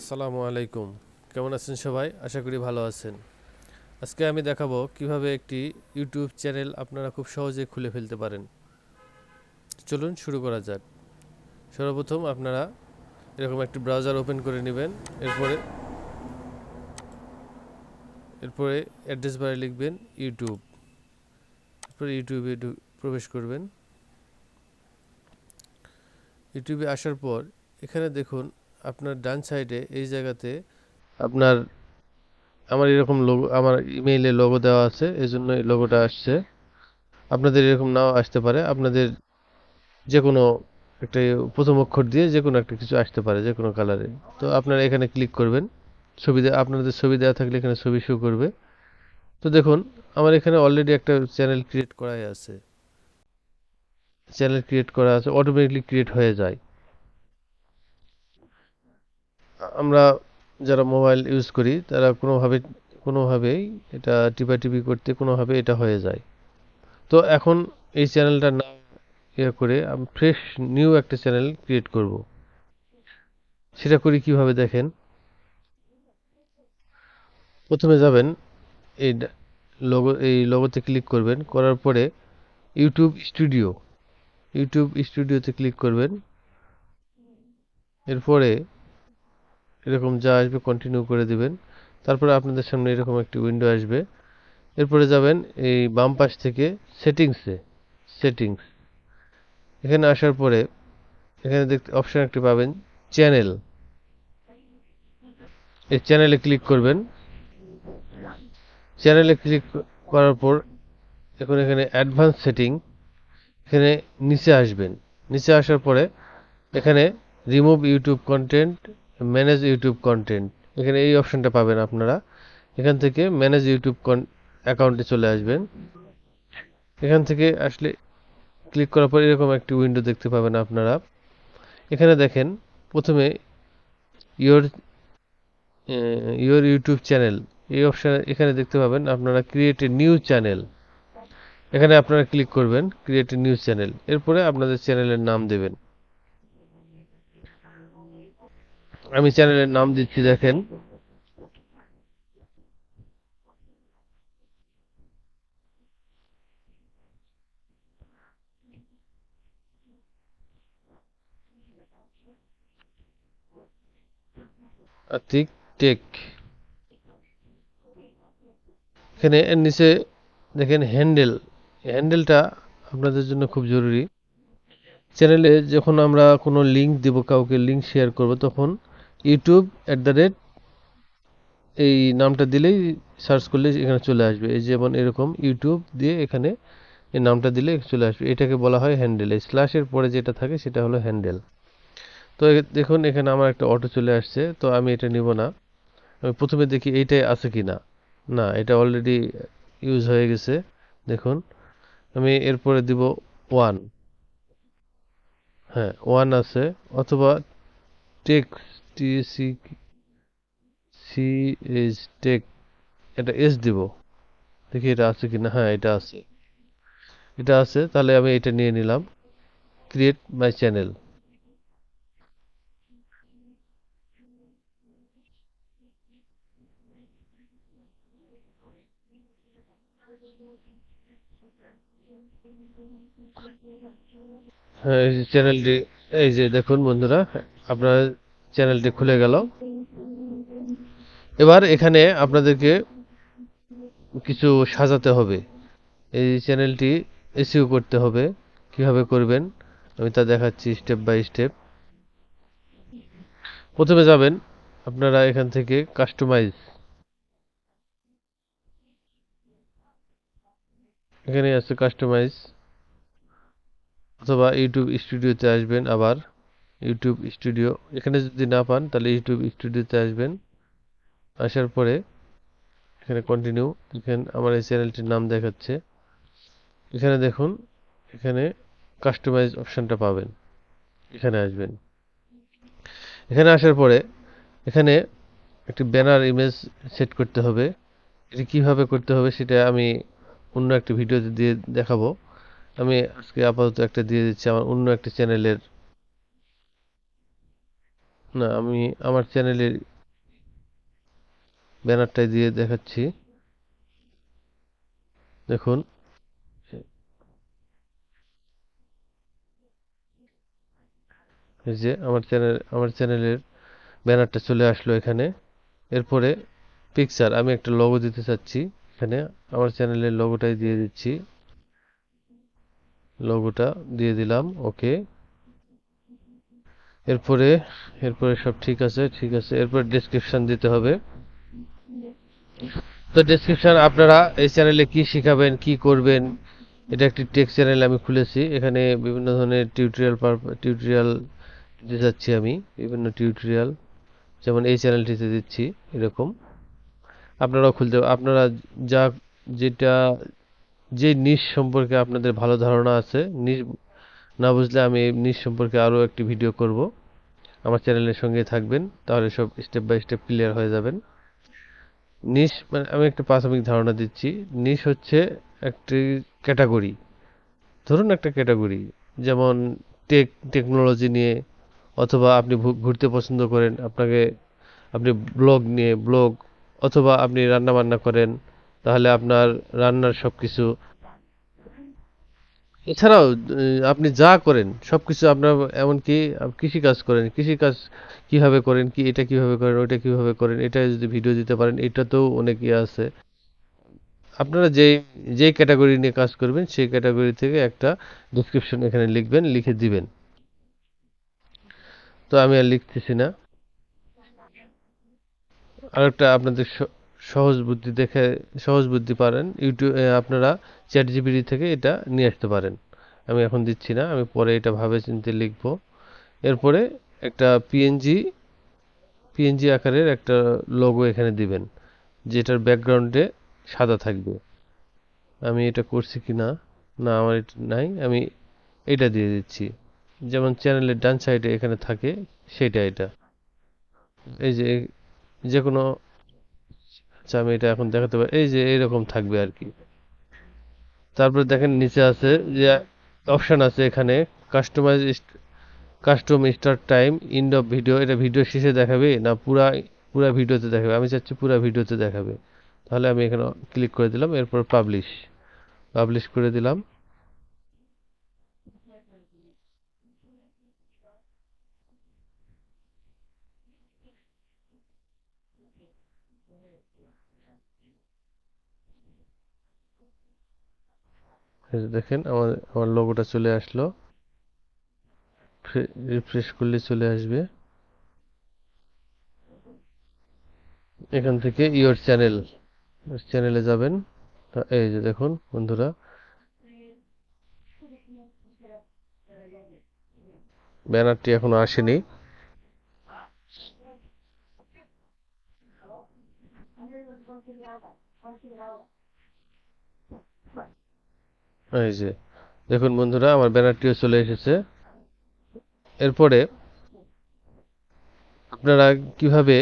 আসসালামু আলাইকুম। কেমন আছেন সবাই? আশা করি ভালো আছেন। আজকে আমি দেখাবো কীভাবে একটি ইউটিউব চ্যানেল আপনারা খুব সহজে খুলে ফেলতে পারেন। চলুন শুরু করা যাক। সর্বপ্রথম আপনারা এরকম একটি ব্রাউজার ওপেন করে নেবেন। এরপরে এরপরে অ্যাড্রেস বারে লিখবেন ইউটিউব। এরপরে ইউটিউবে প্রবেশ করবেন। ইউটিউবে আসার পর এখানে দেখুন আপনার ডান সাইডে এই জায়গাতে আপনার আমার এরকম লোগো আমার ইমেইলে লোগো দেওয়া আছে এই জন্য এই লোগোটা আসছে। আপনাদের এরকম নাও আসতে পারে। আপনাদের যে কোনো একটা প্রথম অক্ষর দিয়ে যে কোনো একটা কিছু আসতে পারে যে কোনো কালারে তো আপনারা এখানে ক্লিক করবেন। ছবি আপনাদের ছবি দেওয়া থাকলে এখানে ছবি শো করবে। তো দেখুন, আমার এখানে অলরেডি একটা চ্যানেল ক্রিয়েট করাই আছে। চ্যানেল ক্রিয়েট করা আছে অটোমেটিকলি ক্রিয়েট হয়ে যায়। আমরা যারা মোবাইল ইউজ করি, তারা কোনোভাবে, কোনোভাবেই এটা টিপাটিপি করতে কোনোভাবে এটা হয়ে যায়। তো এখন এই চ্যানেলটা না ইয়ে করে আমি ফ্রেশ নিউ একটা চ্যানেল ক্রিয়েট করব। সেটা করি কীভাবে দেখেন? প্রথমে যাবেন, এই লোগো এই লোগোতে ক্লিক করবেন। করার পরে ইউটিউব স্টুডিও ইউটিউব স্টুডিওতে ক্লিক করবেন। এরপরে এরকম যা আসবে কন্টিনিউ করে দিবেন। তারপরে আপনাদের সামনে এরকম একটি উইন্ডো আসবে। এরপরে যাবেন এই বাম পাশ থেকে সেটিংসে সেটিংস এখানে আসার পরে এখানে দেখতে অপশান একটি পাবেন চ্যানেল এই চ্যানেলে ক্লিক করবেন। চ্যানেলে ক্লিক করার পর এখন এখানে অ্যাডভান্স সেটিং এখানে নিচে আসবেন। নিচে আসার পরে এখানে remove YouTube content manage YouTube content এখানে এই অপশানটা পাবেন আপনারা। এখান থেকে ম্যানেজ ইউটিউব অ্যাকাউন্টে চলে আসবেন। এখান থেকে আসলে ক্লিক করার পর এরকম একটি উইন্ডো দেখতে পাবেন আপনারা। এখানে দেখেন প্রথমে ইয়োর ইয়োর ইউটিউব চ্যানেল এই অপশানে এখানে দেখতে পাবেন আপনারা ক্রিয়েট এ নিউ চ্যানেল এখানে আপনারা ক্লিক করবেন ক্রিয়েট নিউজ চ্যানেল এরপরে আপনাদের চ্যানেলের নাম দেবেন। আমি চ্যানেলের নাম দিচ্ছি, দেখেন। আতিক টেক এখানে নিচে দেখেন হ্যান্ডেল হ্যান্ডেলটা আপনাদের জন্য খুব জরুরি। চ্যানেলে যখন আমরা কোনো লিঙ্ক দেব, কাউকে লিঙ্ক শেয়ার করব, তখন ইউটিউব অ্যাট দ্য রেট এই নামটা দিলেই সার্চ করলে এখানে চলে আসবে। এই যেমন এরকম ইউটিউব দিয়ে এখানে এই নামটা দিলে চলে আসবে। এটাকে বলা হয় হ্যান্ডেল। এই স্ল্যাশের পরে যেটা থাকে সেটা হলো হ্যান্ডেল। তো দেখুন, এখানে আমার একটা অটো চলে আসছে, তো আমি এটা নিব না। আমি প্রথমে দেখি এইটাই আছে কি না না এটা অলরেডি ইউজ হয়ে গেছে। দেখুন। আমি এরপরে দিব ওয়ান হ্যাঁ ওয়ান আছে, অথবা tech T C C H tech এটা এস দিব। দেখি এটা আছে কি না হ্যাঁ এটা আছে। এটা আছে, তাহলে আমি এটা নিয়ে নিলাম। ক্রিয়েট মাই চ্যানেল চ্যানেলটি, এই যে দেখুন বন্ধুরা, আপনার চ্যানেলটি খুলে গেল। এবার এখানে আপনাদেরকে কিছু সাজাতে হবে। এই চ্যানেলটি এসইও করতে হবে, কীভাবে করবেন, আমি তা দেখাচ্ছি স্টেপ বাই স্টেপ। প্রথমে যাবেন আপনারা এখান থেকে কাস্টমাইজ। এখানে আছে কাস্টমাইজ। অথবা ইউটিউব স্টুডিওতে আসবেন আবার। ইউটিউব স্টুডিও এখানে যদি না পান, তাহলে ইউটিউব স্টুডিওতে আসবেন। আসার পরে এখানে কন্টিনিউ এখানে আমার এই চ্যানেলটির নাম দেখাচ্ছে। এখানে দেখুন, এখানে কাস্টমাইজ অপশানটা পাবেন। এখানে আসবেন। এখানে আসার পরে এখানে একটি ব্যানার ইমেজ সেট করতে হবে। এটি কীভাবে করতে হবে সেটা আমি অন্য একটি ভিডিওতে দিয়ে দেখাবো। আমি আজকে আপাতত একটা দিয়ে দিচ্ছি আমার অন্য একটা চ্যানেলের। না, আমি আমার চ্যানেলের ব্যানারটাই দিয়ে দেখাচ্ছি। দেখুন। এই যে আমার চ্যানেল, আমার চ্যানেলের ব্যানারটা চলে আসলো এখানে। এরপরে পিকচার আমি একটা লোগো দিতে চাচ্ছি এখানে। আমার চ্যানেলের লোগোটাই দিয়ে দিচ্ছি। লোগোটা দিয়ে দিলাম, ওকে। এরপরে এরপরে সব ঠিক আছে ঠিক আছে। এরপর ডেসক্রিপশন দিতে হবে। তো ডেসক্রিপশন আপনারা এই চ্যানেলে কি শিখাবেন, কি করবেন, এটা একটি টেক্সট চ্যানেল আমি খুলেছি। এখানে বিভিন্ন ধরনের টিউটোরিয়াল টিউটোরিয়াল দিতে যাচ্ছি আমি, বিভিন্ন টিউটোরিয়াল যেমন এই চ্যানেলটিতে দিচ্ছি, এরকম। আপনারাও খুলতে, আপনারা যা, যেটা যে নিশ সম্পর্কে আপনাদের ভালো ধারণা আছে নিশ না বুঝলে আমি এই নিশ সম্পর্কে আরও একটি ভিডিও করব। আমার চ্যানেলের সঙ্গে থাকবেন, তাহলে সব স্টেপ বাই স্টেপ ক্লিয়ার হয়ে যাবেন। নিশ মানে আমি একটা প্রাথমিক ধারণা দিচ্ছি। নিশ হচ্ছে একটি ক্যাটাগরি ধরুন একটা ক্যাটাগরি যেমন টেক টেকনোলজি নিয়ে, অথবা আপনি ঘুরতে পছন্দ করেন, আপনাকে, আপনি ব্লগ নিয়ে ব্লগ অথবা আপনি রান্না বান্না করেন তাহলে আপনার রান্নার সব কিছু এছাড়াও আপনি যা করেন সব কিছু আপনার এমনকি কৃষি কাজ করেন কৃষি কাজ কীভাবে করেন, কি এটা কীভাবে করেন, ওইটা কীভাবে করেন, এটা যদি ভিডিও দিতে পারেন, এটাতেও অনেক ইয়ে আছে। আপনারা যেই যেই ক্যাটাগরি নিয়ে কাজ করবেন, সেই ক্যাটাগরি থেকে একটা ডিসক্রিপশন এখানে লিখবেন, লিখে দিবেন। তো আমি আর লিখতেছি না। আরেকটা আপনাদের সহজ বুদ্ধি দেখে, সহজ বুদ্ধি পারেন। ইউটিউব আপনারা চ্যাট জিপিটি থেকে এটা নিয়ে আসতে পারেন। আমি এখন দিচ্ছি না, আমি পরে এটা ভাবে চিনতে লিখব। এরপরে একটা পিএনজি পিএনজি আকারের একটা লোগো এখানে দিবেন, যেটার ব্যাকগ্রাউন্ডে সাদা থাকবে। আমি এটা করছি কি না? না, আমার এটা নাই। আমি এটা দিয়ে দিচ্ছি। যেমন চ্যানেলের ডান সাইডে এখানে থাকে, সেটা এটা। এই যে যে কোনো আচ্ছা আমি এটা এখন দেখাতে পারি। এই যে এরকম থাকবে আর কি। তারপরে দেখেন, নিচে আছে যে অপশান আছে এখানে customize custom start time end of video এটা ভিডিও শেষে দেখাবে না পুরা পুরা ভিডিওতে দেখাবে? আমি চাচ্ছি পুরা ভিডিওতে দেখাবে। তাহলে আমি এখানে ক্লিক করে দিলাম, এরপর পাবলিশ পাবলিশ করে দিলাম। দেখেন, আমার আমার লোগোটা চলে আসলো। রিফ্রেশ করলে চলে আসবে। এখান থেকে ইয়োর চ্যানেল চ্যানেলে যাবেন। এই যে দেখুন, বন্ধুরা। ব্যানারটি এখনও আসেনি। এই যে, দেখুন বন্ধুরা, আমার ব্যানারটিও চলে এসেছে। এরপরে আপনারা কীভাবে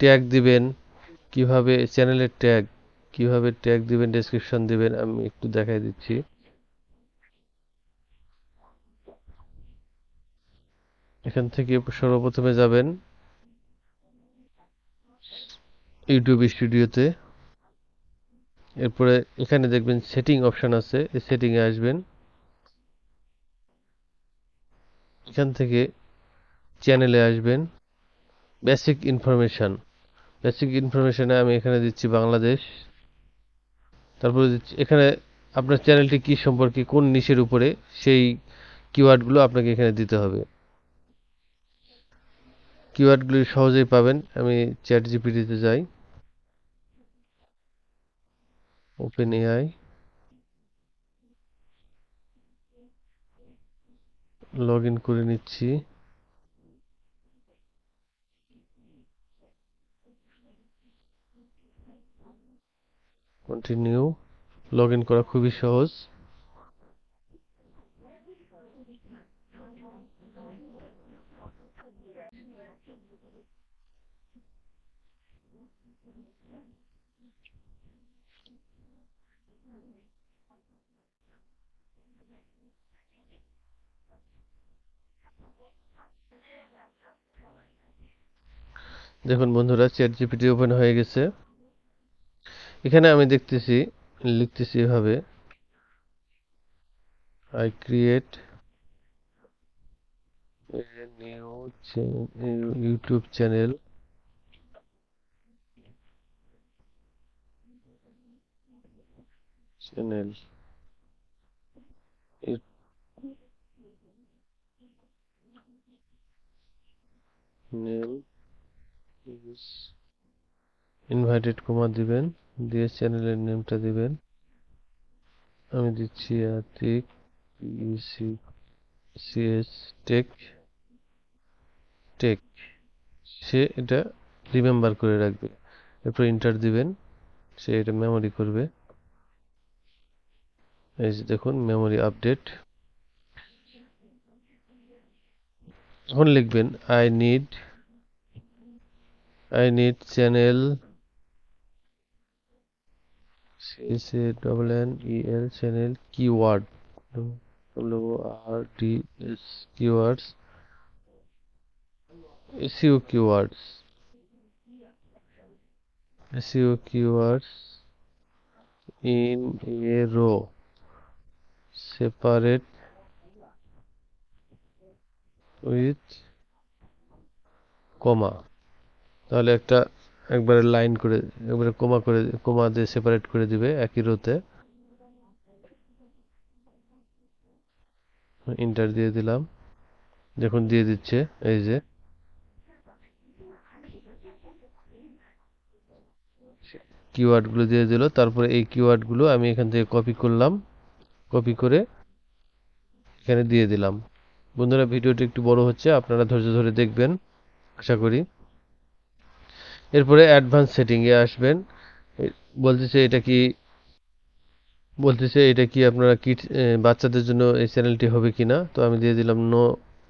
ট্যাগ দিবেন, কীভাবে চ্যানেলের ট্যাগ, কীভাবে ট্যাগ দিবেন ডেসক্রিপশন দিবেন, আমি একটু দেখাই দিচ্ছি। এখান থেকে সর্বপ্রথমে যাবেন, ইউটিউব স্টুডিওতে। এরপরে এখানে দেখবেন সেটিং অপশান আছে, এই সেটিংয়ে আসবেন। এখান থেকে চ্যানেলে আসবেন। বেসিক ইনফরমেশান বেসিক ইনফরমেশানে আমি এখানে দিচ্ছি বাংলাদেশ। তারপরে দিচ্ছি, এখানে আপনার চ্যানেলটি কি সম্পর্কে, কোন নিশের উপরে, সেই কিওয়ার্ডগুলো আপনাকে এখানে দিতে হবে। কিওয়ার্ডগুলি সহজেই পাবেন। আমি চ্যাট জিপিটিতে যাই। Open AI. লগ ইন করে নিচ্ছি। কন্টিনিউ। লগ ইন করা খুবই সহজ। দেখুন বন্ধুরা চ্যাট জিপিটি ওপেন হয়ে গেছে। এখানে আমি দেখতেছি, লিখতেছি এভাবে। I create YouTube channel channel name invited comma দিবেন, দিয়ে চ্যানেলের নেমটা দিবেন। আমি দিচ্ছি Atik EC CS tech tech সে এটা রিমেম্বার করে রাখবে। এরপর ইন্টার দিবেন, সে এটা মেমোরি করবে। এই যে দেখুন মেমোরি আপডেট এখন লিখবেন I need I need channel C C double N E L channel keyword. W R D S keywords. SEO keywords. SEO keywords in a row. Separate with comma. তাহলে একটা একবারে line করে, একবারে coma করে coma দিয়ে separate করে দিবে একই রোতে ইন্টার দিয়ে দিলাম। দেখুন দিয়ে দিচ্ছে, এই যে। কিওয়ার্ডগুলো দিয়ে দিল, তারপরে এই কিওয়ার্ডগুলো আমি এখান থেকে কপি করলাম। কপি করে এখানে দিয়ে দিলাম। বন্ধুরা, ভিডিওটি একটু বড় হচ্ছে, আপনারা ধৈর্য ধরে দেখবেন, আশা করি। এরপরে অ্যাডভান্স সেটিংয়ে আসবেন। বলতেছে এটা কি, বলতেছে এটা কি আপনারা কিড বাচ্চাদের জন্য এই চ্যানেলটি হবে কি না তো আমি দিয়ে দিলাম নো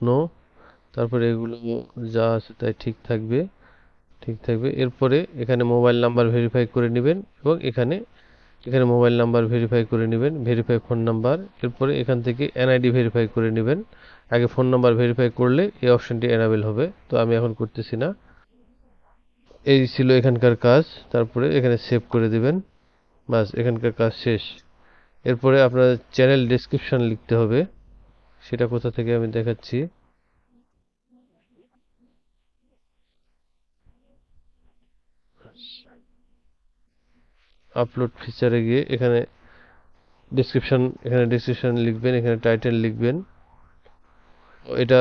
নো। তারপরে এগুলো যা আছে তাই ঠিক থাকবে ঠিক থাকবে। এরপরে এখানে মোবাইল নাম্বার ভেরিফাই করে নেবেন এবং এখানে এখানে মোবাইল নাম্বার ভেরিফাই করে নেবেন, ভেরিফাই ফোন নাম্বার। এরপরে এখান থেকে এনআইডি ভেরিফাই করে নেবেন। আগে ফোন নাম্বার ভেরিফাই করলে এই অপশনটি এনাবেল হবে। তো আমি এখন করতেছি না। এই ছিল এখানকার কাজ, তারপরে এখানে সেভ করে দিবেন। বাস, এখানকার কাজ শেষ। এরপরে আপনার চ্যানেল ডেসক্রিপশন লিখতে হবে। সেটা কোথা থেকে আমি দেখাচ্ছি? আপলোড ফিচারে গিয়ে এখানে ডেসক্রিপশন এখানে ডেসক্রিপশন লিখবেন, এখানে টাইটেল লিখবেন। এটা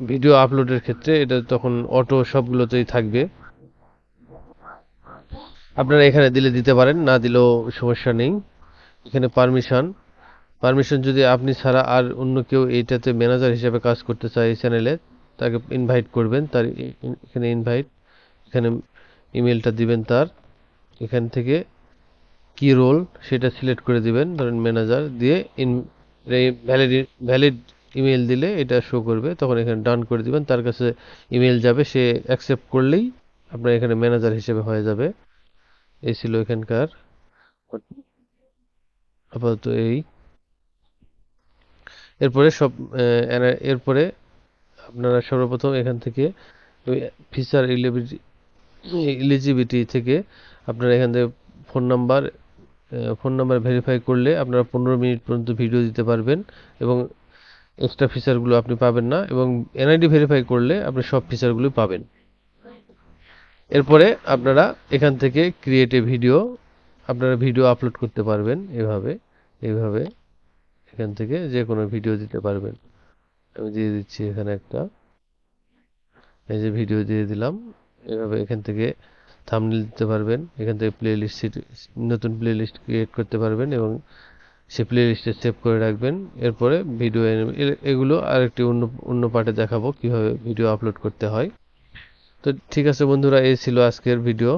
ভিডিও আপলোডের ক্ষেত্রে এটা তখন অটো সবগুলোতেই থাকবে। আপনারা এখানে দিলে দিতে পারেন, না দিলেও সমস্যা নেই। এখানে পারমিশন পারমিশন যদি আপনি ছাড়া আর অন্য কেউ এইটাতে ম্যানেজার হিসেবে কাজ করতে চায় এই চ্যানেলে তাকে ইনভাইট করবেন, তার এখানে ইনভাইট এখানে ইমেলটা দিবেন তার। এখান থেকে কি রোল সেটা সিলেক্ট করে দিবেন, ধরেন ম্যানেজার দিয়ে ইন ভ্যালিড ভ্যালিড ইমেল দিলে এটা শো করবে, তখন এখানে ডান করে দিবেন। তার কাছে ইমেল যাবে, সে অ্যাকসেপ্ট করলেই আপনার এখানে ম্যানেজার হিসেবে হয়ে যাবে। এই ছিল এখানকার। আপাতত এই। এরপরে সব এরপরে আপনারা সর্বপ্রথম এখান থেকে ফিচার ইলিজিবিলিটি থেকে আপনারা এখান থেকে phone number phone number verify করলে আপনারা পনেরো মিনিট পর্যন্ত ভিডিও দিতে পারবেন এবং এক্সট্রা ফিচারগুলো আপনি পাবেন না এবং এনআইডি ভেরিফাই করলে আপনি সব ফিচারগুলো পাবেন। এরপরে আপনারা এখান থেকে ক্রিয়েট ভিডিও আপনারা ভিডিও আপলোড করতে পারবেন এভাবে এইভাবে এখান থেকে যে কোনো ভিডিও দিতে পারবেন। আমি দিয়ে দিচ্ছি এখানে একটা। এই যে ভিডিও দিয়ে দিলাম, এভাবে এখান থেকে থামনেল দিতে পারবেন, এখান থেকে প্লে লিস্ট নতুন প্লে লিস্ট ক্রিয়েট করতে পারবেন এবং সে প্লে লিস্টে সেভ করে রাখবেন। এরপরে ভিডিও এগুলো আরেকটি অন্য অন্য পার্টে দেখাবো কীভাবে ভিডিও আপলোড করতে হয়। তো ঠিক আছে বন্ধুরা, এই ছিল আজকের ভিডিও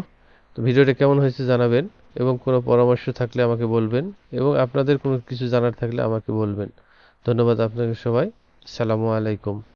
তো ভিডিওটা কেমন হয়েছে জানাবেন এবং কোনো পরামর্শ থাকলে আমাকে বলবেন এবং আপনাদের কোনো কিছু জানার থাকলে আমাকে বলবেন। ধন্যবাদ আপনাকে সবাই। সালামু আলাইকুম।